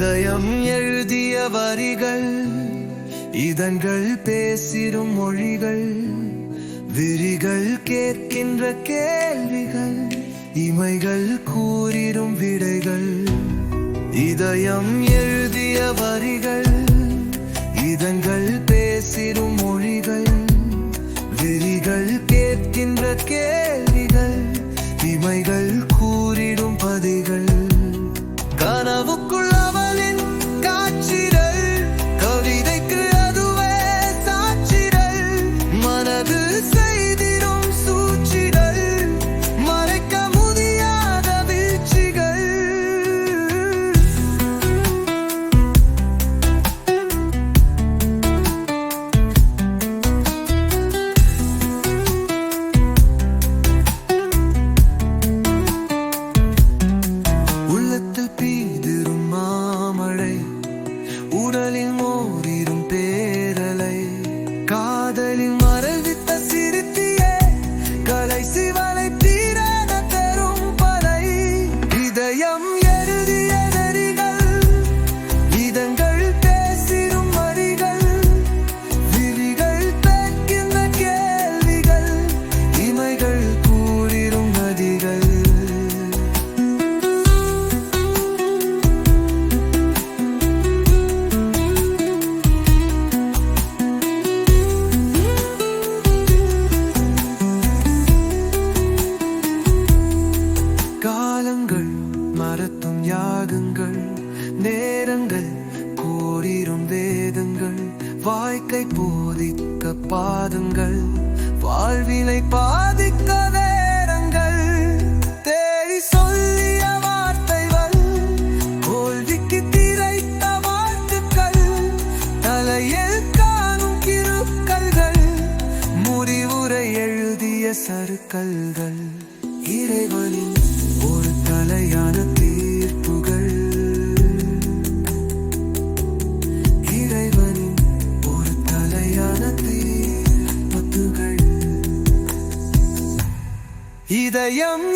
இதயம் எழுதிய வரிகள் இதழ்கள் பேசிடும் மொழிகள் விரிகள் கேட்கின்ற கேள்விகள் இமைகள் கூறிடும் விடைகள். இதயம் எழுதிய வரிகள் இதங்கள் பேசிடும் மொழிகள் விரிகள் கேட்கின்ற கே மறத்தும் யாகங்கள் நேரங்கள் கோரிரும் வேதங்கள் வாழ்க்கை போதிக்க பாதங்கள் வாழ்விலை பாதிக்க நேரங்கள். தேடி சொல்லிய வார்த்தைகள் கோல்விக்கு திரைத்த வாழ்த்துக்கள் தலையில் காணும் கிருக்கல்கள் முடிவுரை எழுதிய சருக்கல்கள். இறைவனின் ஒரு தலையான தீர்ப்புகள். இறைவனின் ஒரு தலையான இதயம்